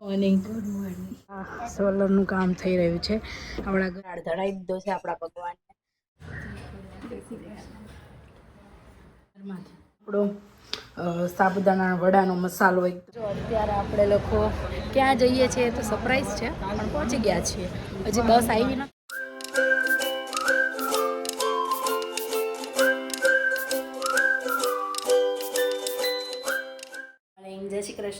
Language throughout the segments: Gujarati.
મોર્નિંગ ગુડ મોર્નિંગ સોલરનું કામ થઈ રહ્યું છે. આપણા ગાળ ધડાઈ દીધો છે આપણા ભગવાનને. આપણો સાબુદાણા વડાનો મસાલો એક જો અત્યારે આપણે લોકો ક્યાં જઈએ છીએ તો સરપ્રાઈઝ છે પણ પહોંચી ગયા છીએ. હજી બસ આવી ના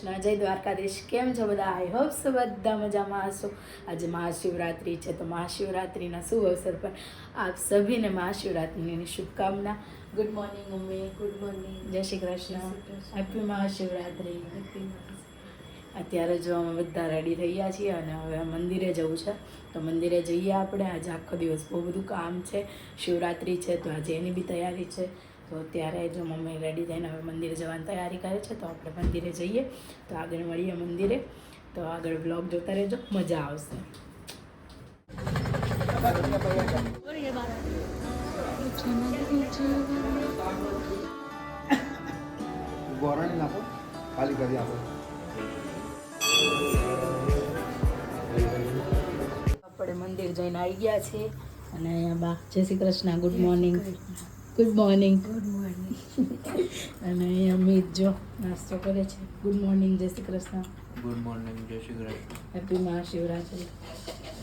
કૃષ્ણ જય દ્વારકાધીશ કેમ છો બધા? આઈ હોપ સો બધા મજામાં હશો. આજે મહાશિવરાત્રિ છે તો મહાશિવરાત્રિના શુભ અવસર પર આપ સભીને મહાશિવરાત્રિની શુભકામના. Good morning mummy. Good morning જય શ્રી કૃષ્ણ. હેપી મહાશિવરાત્રિ. અત્યારે જો અમે બધા રેડી થઈ ગયા છીએ અને હવે મંદિરે જવું છે તો મંદિરે જઈએ આપણે. આજે આખો દિવસ બહુ બધું કામ છે. શિવરાત્રિ છે તો આજે એની બી તૈયારી છે. તો ત્યારે જો મમ્મી રેડી થઈને હવે મંદિરે જવાની તૈયારી કરે છે તો આપણે મંદિરે જઈએ. તો આગળ મળીએ મંદિરે. તો આગળ બ્લોગ જોતા રહેજો. મજા આવશે. ગોરણી નાખો. ખાલી કરી આપો. આપણે મંદિર જઈને આવી ગયા છીએ. અને અહીંયા બા જય Shri Krishna good morning good morning good morning અને અહીંયા અમિત જો નાસ્તો કરે છે. ગુડ મોર્નિંગ જય શ્રી કૃષ્ણ. ગુડ મોર્નિંગ જય શ્રી કૃષ્ણ. હેપી મહાશિવરાત્રિ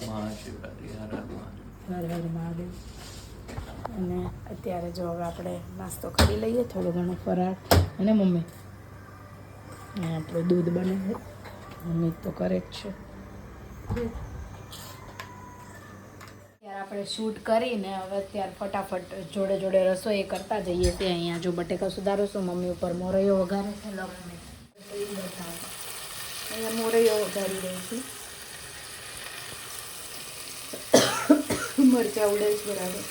મહાશિવરાત્રિ હર હર મહાદેવ. હર હર મહાદેવ. અને અત્યારે જો હવે આપણે નાસ્તો કરી લઈએ થોડો ઘણો ફરાળ અને મમ્મી અને આપણું દૂધ બને છે. મમ્મી તો કરે જ છે. આપણે શૂટ કરીને હવે અત્યારે ફટાફટ જોડે જોડે રસોઈ કરતા જઈએ છીએ. અહીંયા જો બટેકા સુધારો છું, મમ્મી ઉપર મોરૈયો વઘારે છે એ બતાવો અહીંયા મોરૈયો વઘારી રહી છું. મરચા ઉડે છે બરાબર.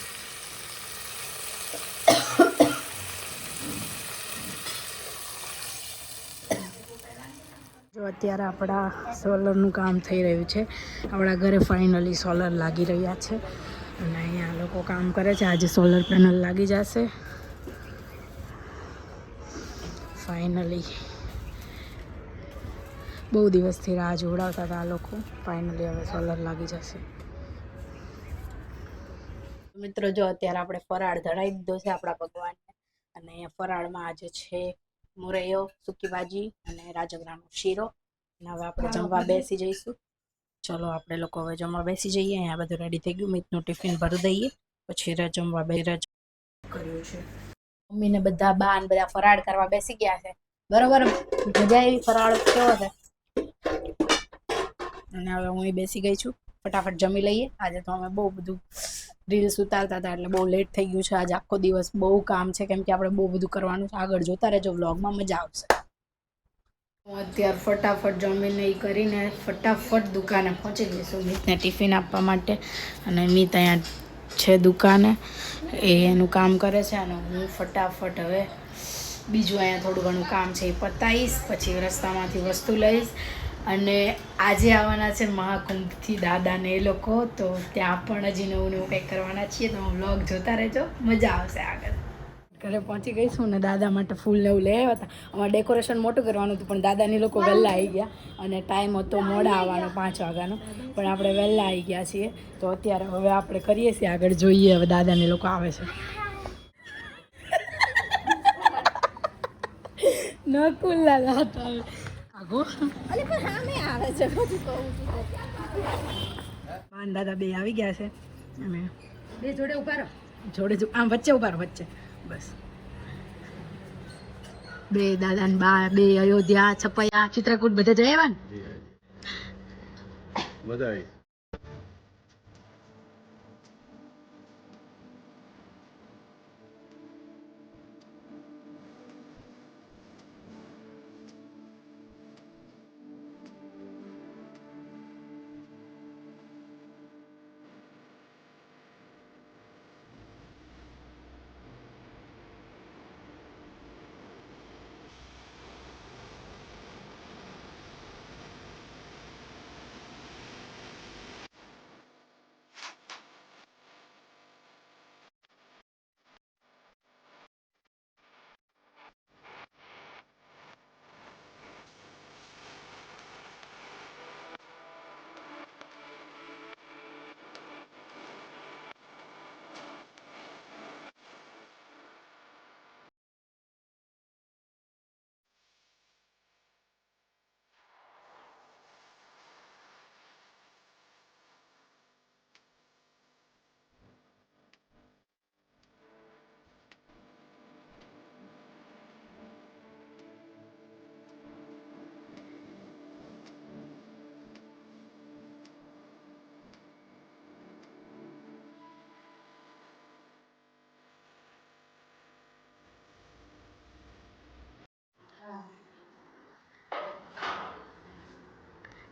જો અત્યારે આપણા સોલરનું કામ થઈ રહ્યું છે. આપણા ઘરે ફાઇનલી સોલર લાગી રહ્યા છે. અને અહીંયા લોકો કામ કરે છે. આજે સોલર પેનલ લાગી જશે. ફાઇનલી બહુ દિવસથી રાહ જોડાવતા હતા આ લોકો. ફાઇનલી હવે સોલર લાગી જશે. મિત્રો જો અત્યારે આપણે ફરાળ ધરાવી દીધો છે આપણા ભગવાનને. અને અહીંયા ફરાળમાં આજે છે મુરૈયો સૂકી ભાજી અને રાજગરાનો શીરો. અને હવે આપણે જમવા બેસી જઈશું. ચલો આપણે લોકો હવે જમવા બેસી જઈએ. અહીંયા બધું રેડી થઈ ગયું. મિતનું ટિફિન ભરી દઈએ. પછી રે જમવા બે રજ કર્યું છે. મમ્મીને બધા બા ને બધા ફરાળ કરવા બેસી ગયા છે. બરોબર? મજા એવી ફરાળ. કેવો છે? અને હવે હું બેસી ગઈ છું. ફટાફટ જમી લઈએ. આજે તો અમે બહુ બધું રીલ્સ ઉતારતા હતા એટલે બહુ લેટ થઈ ગયું છે. આજે આખો દિવસ બહુ કામ છે. કેમ કે આપણે બહુ બધું કરવાનું છે. આગળ જોતા રહેજો. વ્લોગમાં મજા આવશે. હું અત્યારે ફટાફટ જમીને એ કરીને ફટાફટ દુકાને પહોંચી જઈશું મિતને ટિફિન આપવા માટે. અને મિત અહીંયા છે દુકાને. એ એનું કામ કરે છે અને હું ફટાફટ હવે બીજું અહીંયા થોડું ઘણું કામ છે એ પતાવીશ પછી રસ્તામાંથી વસ્તુ લઈશ. અને આજે આવવાના છે મહાકુંભથી દાદાને એ લોકો, તો ત્યાં પણ હજી નવું નવું કંઈક કરવાના છીએ. તો હું વ્લોગ જોતા રહેજો. મજા આવશે આગળ. ઘરે પહોંચી ગઈ છું ને દાદા માટે ફૂલ ને એવું લઈ આવ્યા હતા. અમારે ડેકોરેશન મોટું કરવાનું હતું પણ દાદાની લોકો વહેલા આવી ગયા અને ટાઈમ હતો મોડા આવવાનો પાંચ વાગ્યાનો. પણ આપણે વહેલા આવી ગયા છીએ. તો અત્યારે હવે આપણે કરીએ છીએ આગળ જોઈએ હવે દાદાને લોકો આવે છે. નકુલ દાદા હતા આગો. પાન દાદા બે આવી ગયા છે. અને બે જોડે ઊભા રહો. જોડે આમ વચ્ચે ઊભા રહો વચ્ચે. બસ. બે દાદા ને બા બે અયોધ્યા છપૈયા ચિત્રકૂટ બધા જઈ આવ્યા ને? મજા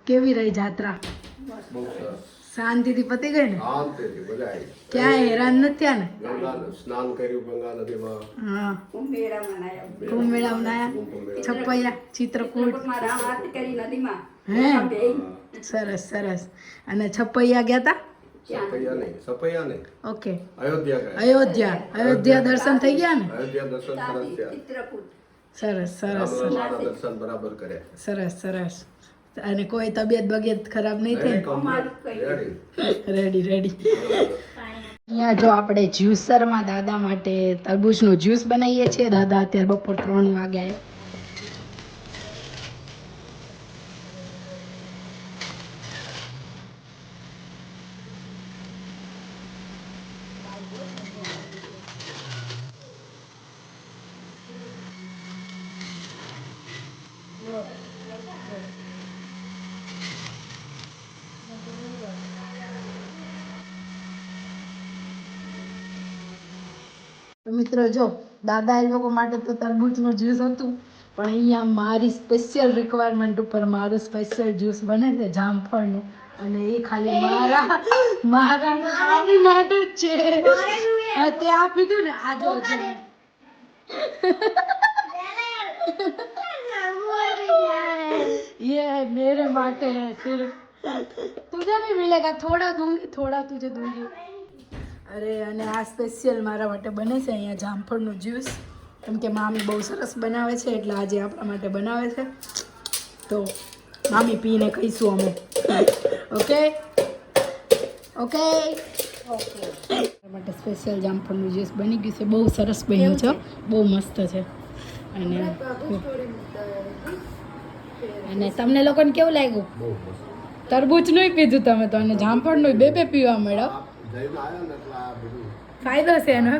કેવી રહી જાત્રા? શાંતિથી પતી ગઈ ને? ક્યાં હેરાન નથી થયા ને? સ્નાન કર્યું ગંગા નદીમાં હા. કુંભ મેળા મનાયા. છપૈયા ચિત્રકૂટ. હે? સરસ સરસ. અને છપૈયા ગયા તા? સપૈયા નહીં સપૈયા નહીં ઓકે. અયોધ્યા. અયોધ્યા અયોધ્યા દર્શન થઈ ગયા ને? અયોધ્યા દર્શન સરસ સરસ. સરસ સરસ સરસ. અને કોઈ તબિયત બગિયત ખરાબ નહીં થઈ રેડી રેડી રેડી અહીંયા જો આપણે જ્યુસરમાં દાદા માટે તરબૂચનું જ્યુસ બનાવીએ છીએ. દાદા અત્યારે બપોર ત્રણ વાગ્યા મિત્રો જો દાદા એ લોકો માટે તો તરબૂચનું જ્યુસ હતું પણ અહીંયા મારી સ્પેશિયલ રિક્વાયરમેન્ટ ઉપર મારું સ્પેશિયલ જ્યુસ બને છે જામફળનું અને એ ખાલી મારા મારા મામી માટે જ છે હા, તે આપી દઉં ને આ જો જો. ये मेरे માટે है सिर्फ तुझे भी मिलेगा थोड़ा दूंगी थोड़ा तुझे दूंगी અરે અને આ સ્પેશિયલ મારા માટે બને છે અહીંયા જામફળનું જ્યુસ કેમ કે મામી બહુ સરસ બનાવે છે એટલે આજે આપણા માટે બનાવે છે. તો મામી પીને કહીશું અમે. ઓકે? ઓકે? ઓકે માટે સ્પેશિયલ જામફળનું જ્યુસ બની ગયું છે. બહુ સરસ બન્યું છે બહુ મસ્ત છે. અને અને તમને લોકોને કેવું લાગ્યું? તરબૂચ મસ્ત. તરબૂચનું પીધું તમે તો અને જામફળનું બે બે પીવા મળ્યો. ફાયદો છે એનો.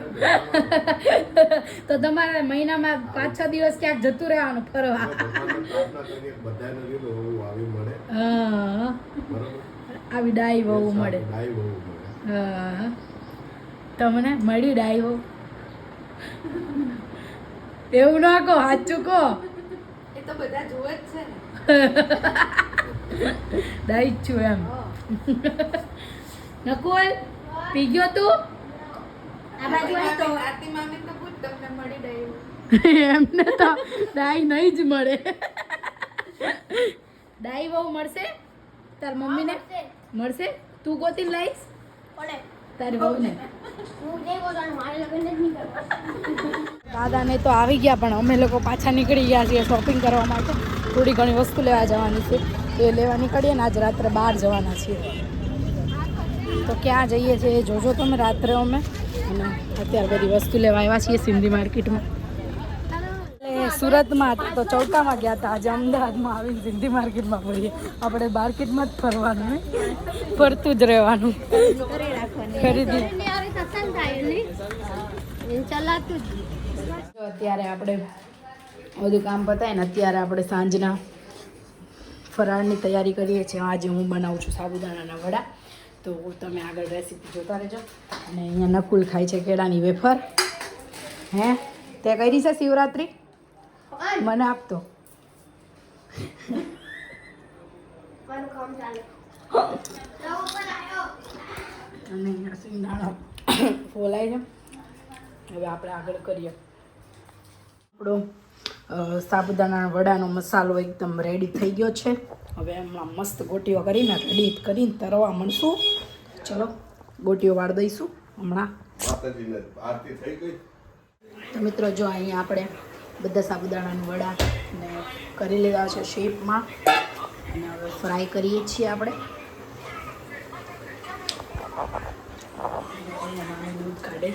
તો તમારે મહિનામાં પાંચ છ દિવસ ક્યાંક જતું રહેવાનું ફરવા. આવી મળે. હા. બરોબર? આવી ડાઈ બહુ મળે. ગાય બહુ મળે. હા. તમને મળી ડાઈ બહુ. એવું ના કહો સાચું કહો. એ તો બધા જોવે જ છે ડાઈ છું એમ. નકુલ પી ગયો તું? આ બાજુ હોય તો આરતી મામી તો પૂછ તમને મળી રહ્યું એમને તો ડાઈ નહીં જ મળે. ડાઈ બહુ મળશે? તાર મમ્મીને? મળશે. તું ગોતી લાઈશ? તારી બહુને દાદાને તો આવી ગયા પણ અમે લોકો પાછા નીકળી ગયા છીએ શોપિંગ કરવા માટે. થોડી ઘણી વસ્તુ લેવા જવાની છે. એ લેવા નીકળીએ ને આજ રાત્રે બહાર જવાના છીએ. તો ક્યાં જઈએ છીએ જોજો તમે રાત્રે અમે. અને અત્યારે બધી વસ્તુ લેવા આવ્યા છીએ સિંધી માર્કેટમાં. એટલે સુરતમાં તો ચૌકામાં ગયા હતા. આજે અમદાવાદમાં આવીને સિંધી માર્કેટમાં ફરીએ. આપણે માર્કેટમાં જ ફરવાનું ફરતું જ રહેવાનું. ખરીદી. અત્યારે આપણે બધું કામ પતાય ને અત્યારે આપણે સાંજના ફરાળની તૈયારી કરીએ છીએ. આજે હું બનાવું છું સાબુદાણાના વડા. તો તમે આગળ રેસીપી જોતા રહેજો. અને અહીંયા નકુલ ખાય છે કેળાની વેફર. હે? તે કરી છે શિવરાત્રિ? મને આપતો અને સિંગદાણા ફોલાય છે. હવે આપણે આગળ કરીએ. આપણો સાબુદાણા વડાનો મસાલો એકદમ રેડી થઈ ગયો છે. હવે એમાં મસ્ત ગોટીઓ કરીને રેડી કરીને તરવા મળશું. ચલો ગોટીઓ વાળ દઈશું હમણાં. તો મિત્રો જો અહીંયા આપણે બધા સાબુદાણાના વડા ને કરી લીધા છે શેપમાં. અને હવે ફ્રાય કરીએ છીએ આપણે. દૂધ કાઢે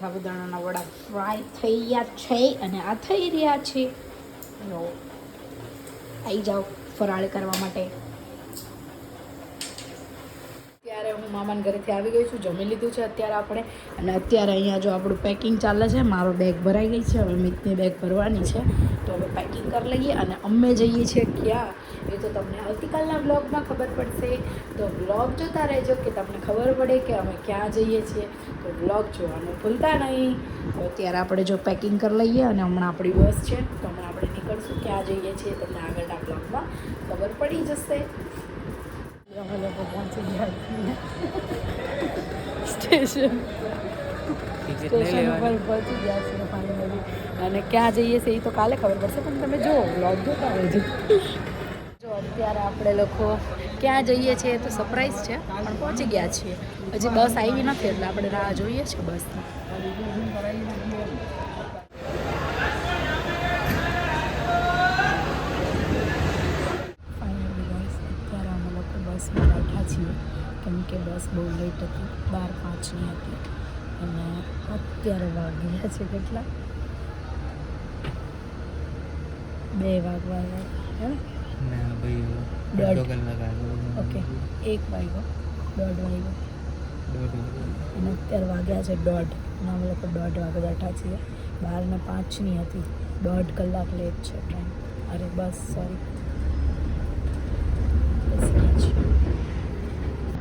સાબુદાણાના વડા ફ્રાય થઈ ગયા છે અને આ થઈ રહ્યા છે. આવી જાઓ ફરાળ કરવા માટે. અત્યારે હું મામાના ઘરેથી આવી ગઈ છું, જમી લીધું છે અત્યારે આપણે. અને અત્યારે અહીંયા જો આપણું પેકિંગ ચાલે છે, મારો બેગ ભરાઈ ગઈ છે, હવે મિતની બેગ ભરવાની છે. તો હવે પેકિંગ કરી લઈએ અને અમે જઈએ છીએ ક્યાં? એ તો તમને આવતીકાલના બ્લોગમાં ખબર પડશે. તો બ્લોગ જોતા રહેજો કે તમને ખબર પડે કે અમે ક્યાં જઈએ છીએ. તો બ્લોગ જોવાનું ભૂલતા નહીં. તો અત્યારે આપણે જો પેકિંગ કરી લઈએ અને હમણાં આપણી બસ છે, તો હમણાં આપણે નીકળશું ક્યાં જઈએ છીએ, તમને આગળના બ્લોગમાં ખબર પડી જશે. અમે લોકો પહોંચી ગયા સ્ટેશન સ્ટેશન પહોંચી ગયા છીએ ફાઇનલી. અને ક્યાં જઈએ છીએ એ તો કાલે ખબર પડશે પણ તમે જુઓ વ્લોગ જોતા રહેજો. જો અત્યારે આપણે લોકો ક્યાં જઈએ છીએ એ તો સરપ્રાઈઝ છે પણ પહોંચી ગયા છીએ. હજી બસ આવી નથી એટલે આપણે રાહ જોઈએ છીએ બસની ફાઇનલી બસ અત્યારે અમે લોકો બસમાં બેઠા છીએ કેમ કે બસ બહુ લેટ હતી બાર પાંચની હતી. અને અત્યારે વાગ્યા છે કેટલા? બે વાગવા આવ્યા ઓકે એક વાગ્યો દોઢ વાગ્યો. અને અત્યારે વાગ્યા છે દોઢ. અને અમે લોકો દોઢ વાગે બેઠા છીએ. બાર ને પાંચની હતી. દોઢ કલાક લેટ છે ટ્રેન અરે બસ સોરી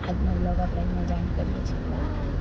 આજનો બ્લોગ આપણે અહીંયા જાણ કરીએ છીએ.